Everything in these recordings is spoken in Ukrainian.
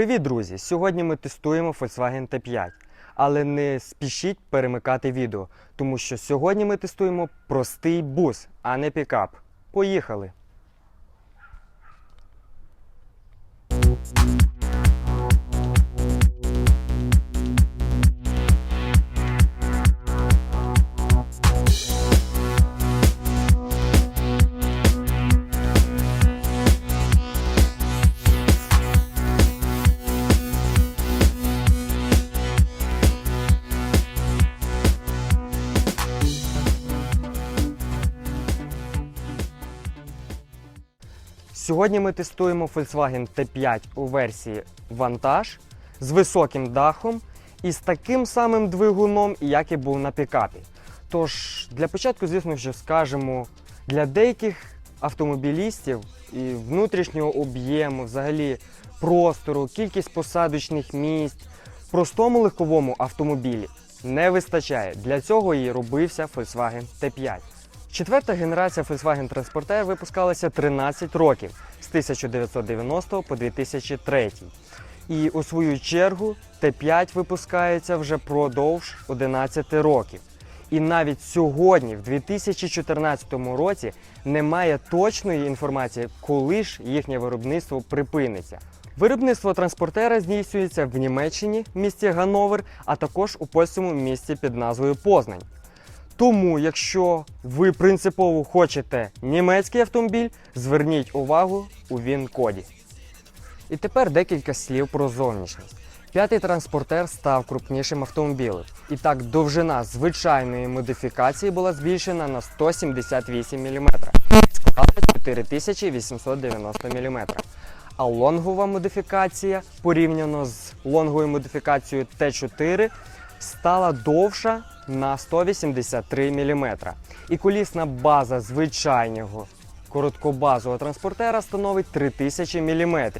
Привіт, друзі! Сьогодні ми тестуємо Volkswagen T5. Але не спішіть перемикати відео, тому що сьогодні ми тестуємо простий бус, а не пікап. Поїхали! Сьогодні ми тестуємо Volkswagen T5 у версії вантаж з високим дахом і з таким самим двигуном, як і був на пікапі. Тож, для початку, звісно, що скажемо, для деяких автомобілістів і внутрішнього об'єму, взагалі простору, кількість посадочних місць, простому легковому автомобілі не вистачає. Для цього і робився Volkswagen T5. Четверта генерація Volkswagen Transporter випускалася 13 років з 1990 по 2003. І у свою чергу Т5 випускається вже продовж 11 років. І навіть сьогодні, в 2014 році, немає точної інформації, коли ж їхнє виробництво припиниться. Виробництво транспортера здійснюється в Німеччині, місті Ганновер, а також у польському місті під назвою Познань. Тому, якщо ви принципово хочете німецький автомобіль, зверніть увагу у він-коді. І тепер декілька слів про зовнішність. П'ятий транспортер став крупнішим автомобілем. І так, довжина звичайної модифікації була збільшена на 178 мм, склала 4890 мм. А лонгова модифікація порівняно з лонговою модифікацією Т4 стала довша на 183 мм. І колісна база звичайного короткобазового транспортера становить 3000 мм.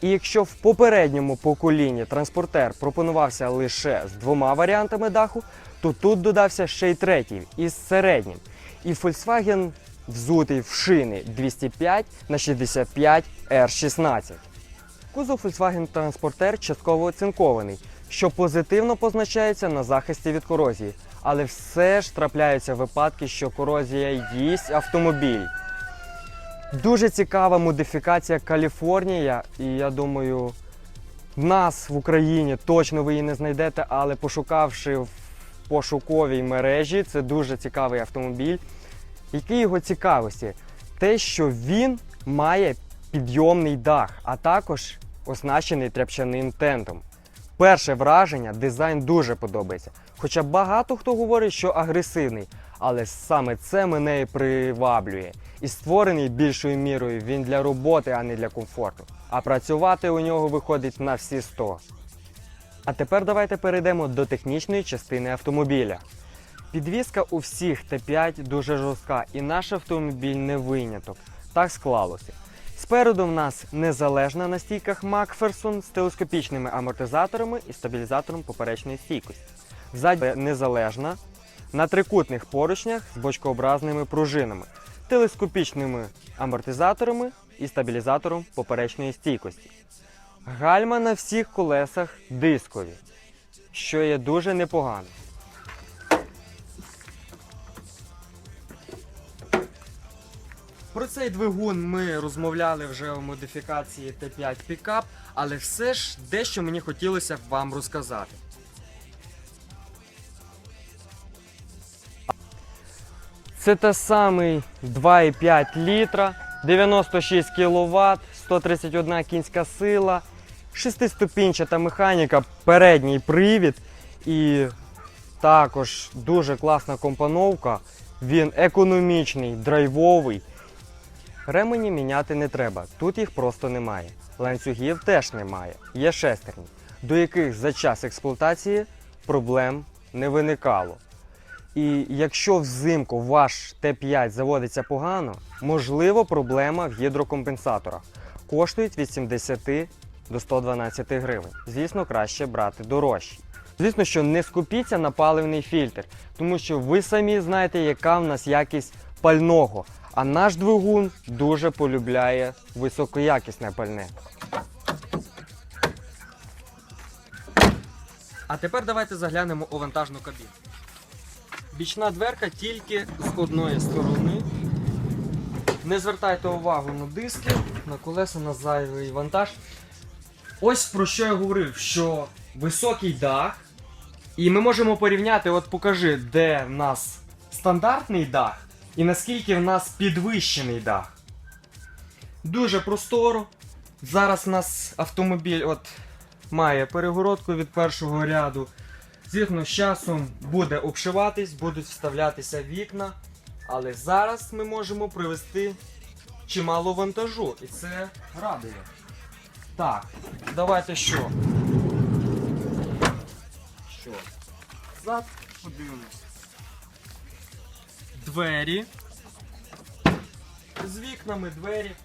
І якщо в попередньому поколінні транспортер пропонувався лише з двома варіантами даху, то тут додався ще й третій із середнім. І Volkswagen взутий в шини 205 на 65 R16. Кузов Volkswagen Transporter частково оцинкований, що позитивно позначається на захисті від корозії. Але все ж трапляються випадки, що корозія їсть автомобіль. Дуже цікава модифікація Каліфорнія, і я думаю, нас в Україні точно ви її не знайдете, але пошукавши в пошуковій мережі, це дуже цікавий автомобіль. Які його цікавості? Те, що він має підйомний дах, а також оснащений тряпчаним тентом. Перше враження, дизайн дуже подобається. Хоча багато хто говорить, що агресивний, але саме це мене і приваблює. І створений більшою мірою він для роботи, а не для комфорту. А працювати у нього виходить на всі 100. А тепер давайте перейдемо до технічної частини автомобіля. Підвізка у всіх Т5 дуже жорстка, і наш автомобіль не виняток. Так склалося. Спереду в нас незалежна на стійках Макферсон з телескопічними амортизаторами і стабілізатором поперечної стійкості. Ззаді незалежна на трикутних поручнях з бочкообразними пружинами, телескопічними амортизаторами і стабілізатором поперечної стійкості. Гальма на всіх колесах дискові, що є дуже непогано. Про цей двигун ми розмовляли вже у модифікації Т5 Pickup, але все ж дещо мені хотілося б вам розказати. Це те самий 2,5 літра, 96 кВт, 131 кінська сила, шестиступінчата механіка, передній привід і також дуже класна компоновка. Він економічний, драйвовий. Ремені міняти не треба, тут їх просто немає. Ланцюгів теж немає, є шестерні, до яких за час експлуатації проблем не виникало. І якщо взимку ваш Т5 заводиться погано, можливо проблема в гідрокомпенсаторах. Коштують від 70 до 112 гривень. Звісно, краще брати дорожчі. Звісно, що не скупіться на паливний фільтр, тому що ви самі знаєте, яка в нас якість пального. А наш двигун дуже полюбляє високоякісне пальне. А тепер давайте заглянемо у вантажну кабіну. Бічна дверка тільки з одної сторони. Не звертайте увагу на диски, на колеса, на зайвий вантаж. Ось про що я говорив, що високий дах, і ми можемо порівняти, от покажи, де в нас стандартний дах і наскільки в нас підвищений дах. Дуже просторо. Зараз у нас автомобіль от має перегородку від першого ряду. Звісно, з часом буде обшиватись, будуть вставлятися вікна. Але зараз ми можемо привезти чимало вантажу, і це радує. Так, давайте що? Що? Зад подивимось. Двері. З вікнами двері.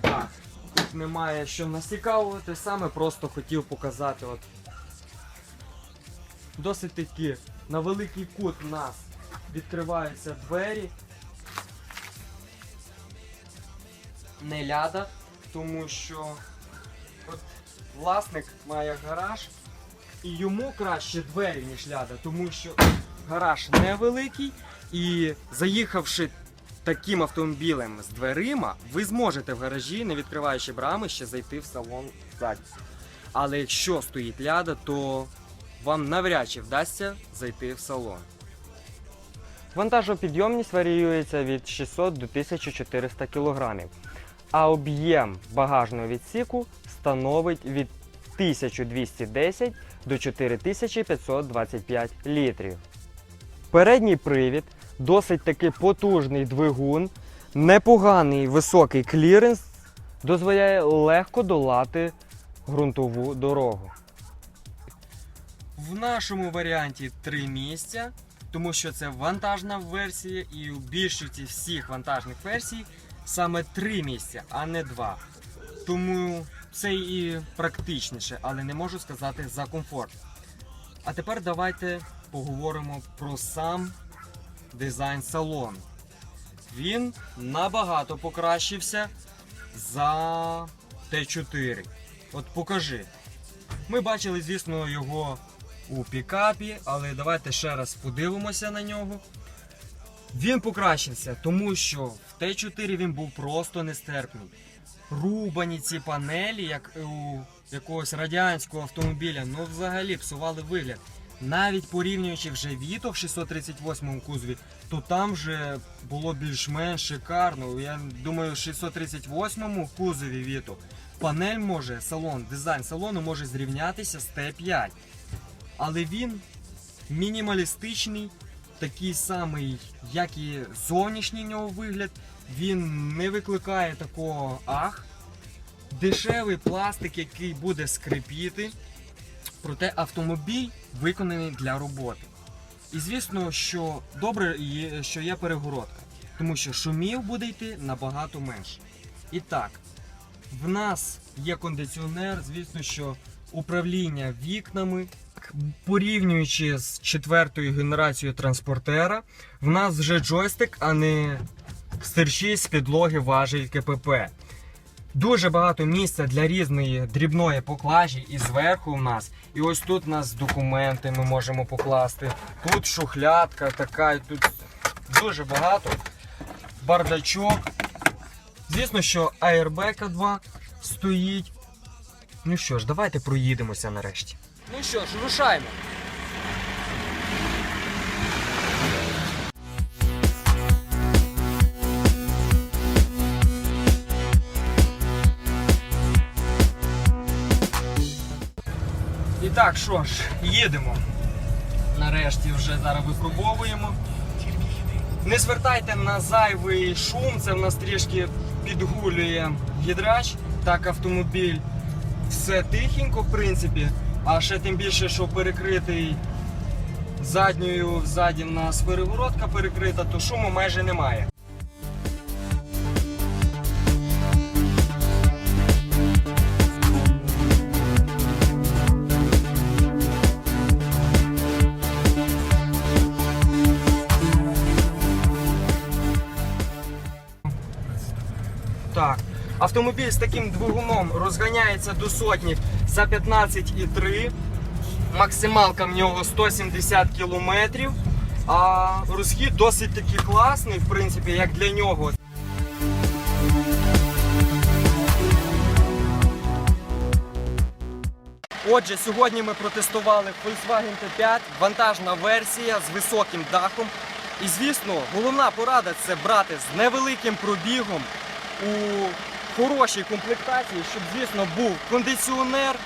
Так, тут немає що нас цікавити, саме просто хотів показати. От. Досить таки на великий кут у нас відкриваються двері. Не ляда, тому що от власник має гараж, і йому краще двері, ніж ляда, тому що гараж невеликий, і заїхавши таким автомобілем з дверима, ви зможете в гаражі, не відкриваючи брами, ще зайти в салон ззаді. Але якщо стоїть ляда, то вам навряд чи вдасться зайти в салон. Вантажопідйомність варіюється від 600 до 1400 кг, а об'єм багажного відсіку становить від 1210 до 4525 літрів. Передній привід досить таки потужний двигун, непоганий високий кліренс дозволяє легко долати ґрунтову дорогу. В нашому варіанті три місця, тому що це вантажна версія, і у більшості всіх вантажних версій саме три місця, а не два. Тому це і практичніше, але не можу сказати за комфорт. А тепер давайте поговоримо про сам дизайн салону. Він набагато покращився за Т4. От покажи. Ми бачили, звісно, його у пікапі, але давайте ще раз подивимося на нього. Він покращився, тому що в Т4 він був просто нестерпний. Рубані ці панелі, як у якогось радянського автомобіля, ну взагалі псували вигляд. Навіть порівнюючи вже Віто в 638 кузові, то там вже було більш-менш шикарно. Я думаю, в 638 кузові Віто панель може, салон, дизайн салону може зрівнятися з Т5. Але він мінімалістичний, такий самий, як і зовнішній нього вигляд. Він не викликає такого ах. Дешевий пластик, який буде скрипіти. Проте автомобіль виконаний для роботи. І звісно, що добре, є, що є перегородка, тому що шумів буде йти набагато менше. І так, в нас є кондиціонер, звісно, що управління вікнами. Порівнюючи з четвертою генерацією транспортера, в нас вже джойстик, а не стерчить з підлоги важель КПП. Дуже багато місця для різної дрібної поклажі і зверху в нас. І ось тут у нас документи ми можемо покласти. Тут шухлядка така, і тут дуже багато. Бардачок. Звісно, що аербека 2 стоїть. Ну що ж, давайте проїдемося нарешті. Ну що ж, рушаємо. Так, що ж, їдемо. Нарешті вже зараз випробовуємо. Не звертайте на зайвий шум, це в нас трішки підгулює гідрач. Так, автомобіль все тихенько, в принципі. А ще тим більше, що перекритий задньою, ззаді в нас перегородка перекрита, то шуму майже немає. Автомобіль з таким двигуном розганяється до сотні за 15,3. Максималка в нього 170 кілометрів. А розхід досить таки класний, в принципі, як для нього. Отже, сьогодні ми протестували Volkswagen T5, вантажна версія з високим дахом. І звісно, головна порада це брати з невеликим пробігом у хорошій комплектації, щоб, звісно, був кондиціонер.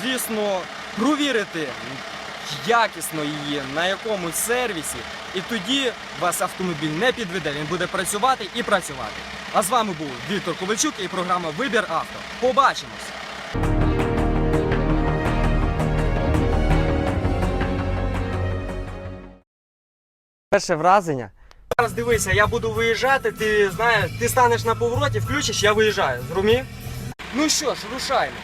Звісно, провірити якісно її на якомусь сервісі, і тоді вас автомобіль не підведе, він буде працювати і працювати. А з вами був Віктор Ковальчук і програма Вибір авто. Побачимось! Перше враження. Зараз дивися, я буду виїжджати, ти знаєш, ти станеш на повороті, включиш, я виїжджаю. Зрумів? Ну що ж, рушаємо.